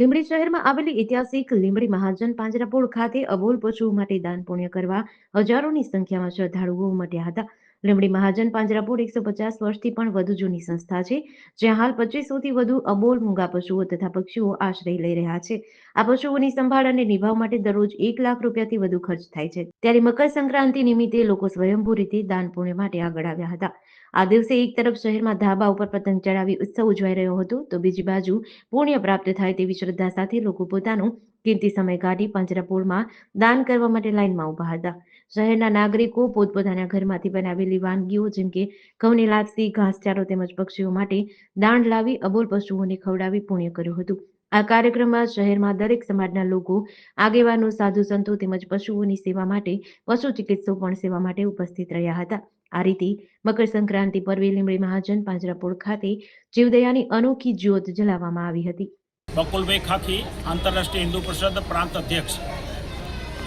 લીંબડી શહેરમાં આવેલી ઐતિહાસિક લીંબડી મહાજન પાંજરાપોળ ખાતે અબોલ પશુઓ માટે દાન પુણ્ય કરવા હજારોની સંખ્યામાં શ્રદ્ધાળુઓ ઉમટ્યા હતા. લીંબડી મહાજન પાંજરાપોળ એકસો પચાસ વર્ષથી પણ વધુ જૂની સંસ્થા છે, જ્યાં હાલ પચીસોથી વધુ અબોલ મૂંગા પશુઓ તથા પક્ષીઓ આશ્રય લઈ રહ્યા છે. આ પશુઓની સંભાળ અને નિભાવ માટે દરરોજ એક લાખ રૂપિયાથી વધુ ખર્ચ થાય છે. ત્યારે મકર સંક્રાંતિ નિમિત્તે લોકો સ્વયંભૂ રીતે દાન પુણ્ય માટે આગળ આવ્યા હતા. આ દિવસે એક તરફ શહેરમાં ધાબા ઉપર પતંગ ચડાવી ઉત્સવ ઉજવાઈ રહ્યો હતો, તો બીજી બાજુ પુણ્ય પ્રાપ્ત થાય તેવી શ્રદ્ધા સાથે લોકો પોતાનો કિંમતી સમય કાઢી પાંજરાપોળમાં દાન કરવા માટે લાઇનમાં ઊભા હતા. શહેરના નાગરિકો પોતપોતાના ઘરમાંથી બનાવેલી વાનગીઓ જેમ કે ઘઉંની લાપસી, ઘાસચારો તેમજ પક્ષીઓ માટે દાણ લાવી અબોલ પશુઓને ખવડાવી પુણ્ય કર્યું હતું. આ કાર્યક્રમમાં શહેરમાં દરેક સમાજના લોકો, આગેવાનો, સાધુ સંતો તેમજ પશુઓની સેવા માટે, પશુ ચિકિત્સકો પણ સેવા માટે ઉપસ્થિત રહ્યા હતા. આ રીતે મકર સંક્રાંતિ પર્વે લીમડી મહાજન પાંજરાપોળ ખાતે જીવદયાની અનોખી જ્યોત જલાવવામાં આવી હતી. બકુલભાઈ ખાખી, આંતરરાષ્ટ્રીય હિન્દુ પરિષદ પ્રાંત અધ્યક્ષ.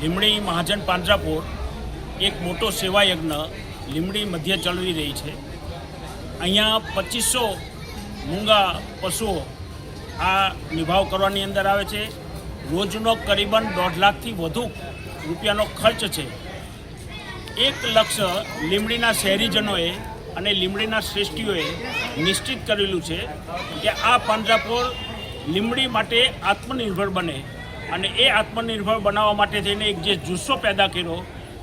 લીમડી મહાજન પાંજરાપોર એક મોટો સેવા યજ્ઞ લીમડી મધ્ય ચલાવી રહી છે. અહીંયા પચીસો મૂંગા પશુઓ આ નિભાવ કરવાની અંદર આવે છે. રોજનો કરીબન દોઢ લાખથી વધુ રૂપિયાનો ખર્ચ છે. એક લક્ષ્ય લીમડીના શહેરીજનોએ અને લીમડીના શ્રેષ્ઠીઓએ નિશ્ચિત કરેલું છે કે આ પાંજરાપોળ લીમડી માટે આત્મનિર્ભર બને અને એ આત્મનિર્ભર બનાવવા માટે થઈને એક જે જુસ્સો પેદા કર્યો,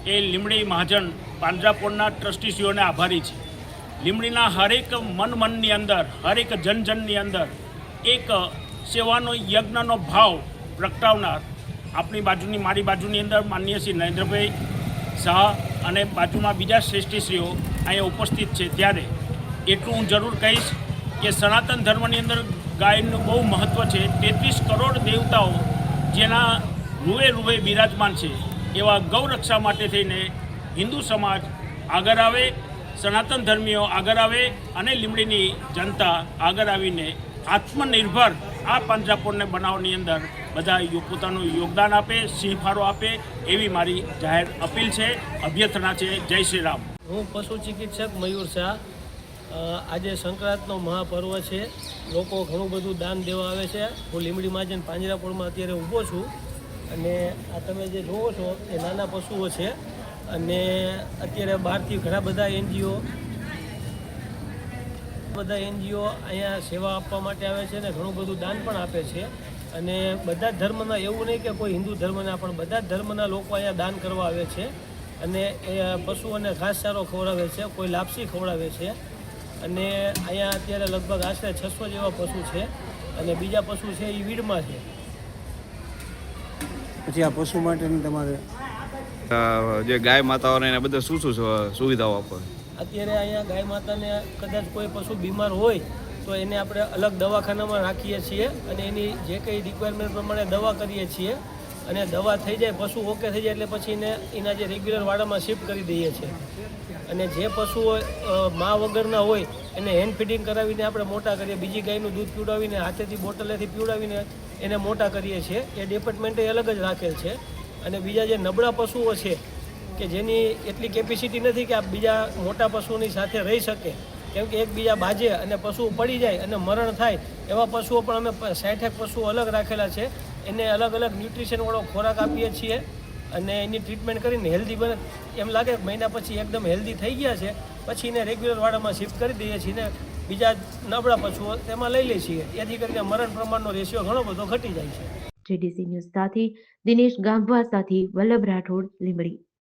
એ લીમડી મહાજન પાંજરાપોળના ટ્રસ્ટીસીઓને આભારી છે. લીમડીના હરેક મન મનની અંદર, હરેક જન જનની અંદર એક સેવાનો યજ્ઞનો ભાવ પ્રગટાવનાર આપણી બાજુની, મારી બાજુની અંદર માનનીય શ્રી નરેન્દ્રભાઈ શાહ અને બાજુમાં બીજા શ્રેષ્ઠીશ્રીઓ અહીંયા ઉપસ્થિત છે. ત્યારે એટલું હું જરૂર કહીશ કે સનાતન ધર્મની અંદર ગાયનું બહુ મહત્ત્વ છે. તેત્રીસ કરોડ દેવતાઓ જેના રૂએ રૂએ બિરાજમાન છે. એવા ગૌરક્ષા માટે થઈને હિન્દુ સમાજ આગળ આવે, સનાતન ધર્મીઓ આગળ આવે અને લીમડીની જનતા આગળ આવીને આત્મનિર્ભર આ પાંજરાપોળને બનાવવાની અંદર બધા પોતાનું યોગદાન આપે સિંહફાળો આપે એવી મારી જાહેર અપીલ છે. અભ્યર્થના છે. જય શ્રી રામ. હું પશુ ચિકિત્સક મયુર શાહ આજે સંક્રાંતનો મહાપર્વ છે. લોકો ઘણું બધું દાન દેવા આવે છે. હું લીમડી મહાજન પાંજરાપોળમાં અત્યારે ઊભો છું. અને આ તમે જે જોવો છો એ નાના પશુઓ છે. અને અત્યારે બહારથી ઘણા બધા એનજીઓ બધા એનજીઓ અહીંયા સેવા આપવા માટે આવે છે અને ઘણું બધું દાન પણ આપે છે. અને બધા ધર્મના, એવું નહીં કે કોઈ હિન્દુ ધર્મના પણ બધા જ ધર્મના લોકો અહીંયા દાન કરવા આવે છે. અને એ પશુઓને ઘાસચારો ખવડાવે છે, કોઈ લાપસી ખવડાવે છે. અને અહીંયા અત્યારે લગભગ આશરે છસો જેવા પશુ છે અને બીજા પશુ છે એ વીડમાં છે. પછી આ પશુ માટેની તમારે જે ગાય માતાઓને એને બધા શું શું સુવિધાઓ આપો? અત્યારે અહીંયા ગાય માતાને કદાચ કોઈ પશુ બીમાર હોય તો એને આપણે અલગ દવાખાનામાં રાખીએ છીએ અને એની જે કંઈ રિક્વાયરમેન્ટ પ્રમાણે દવા કરીએ છીએ અને દવા થઈ જાય પશુ ઓકે થઈ જાય એટલે પછી એને એના જે રેગ્યુલર વાડામાં શિફ્ટ કરી દઈએ છીએ. અને જે પશુઓ મા વગરના હોય, એને હેન્ડ ફીડિંગ કરાવીને આપણે મોટા કરીએ. બીજી ગાયનું દૂધ પીવડાવીને હાથેથી બોટલેથી પીવડાવીને એને મોટા કરીએ છીએ. એ ડિપાર્ટમેન્ટે અલગ જ રાખેલ છે. અને બીજા જે નબળા પશુઓ છે, કે જેની એટલી કેપેસિટી નથી કે આ બીજા મોટા પશુઓની સાથે રહી શકે, કેમ કે એકબીજા બાજે અને પશુ પડી જાય અને મરણ થાય, એવા પશુઓ પણ અમે સાઠેક પશુઓ અલગ રાખેલા છે. એને અલગ અલગ ન્યુટ્રિશનવાળો ખોરાક આપીએ છીએ. અને એની ટ્રીટમેન્ટ કરીને હેલ્ધી બને. એમ લાગે મહિના પછી એકદમ હેલ્ધી થઈ ગયા છે, પછી એને રેગ્યુલર વાડામાં શિફ્ટ કરી દઈએ છીએ ને બીજા નબળા પશુઓ તેમાં લઈ લઈએ છીએ. એથી કરીને મરણ પ્રમાણનો રેશિયો ઘણો બધો ઘટી જાય છે. જેડીસી ન્યૂઝ સાથે દિનેશ ગાંભવા સાથે વલ્લભ રાઠોડ લીંબડી.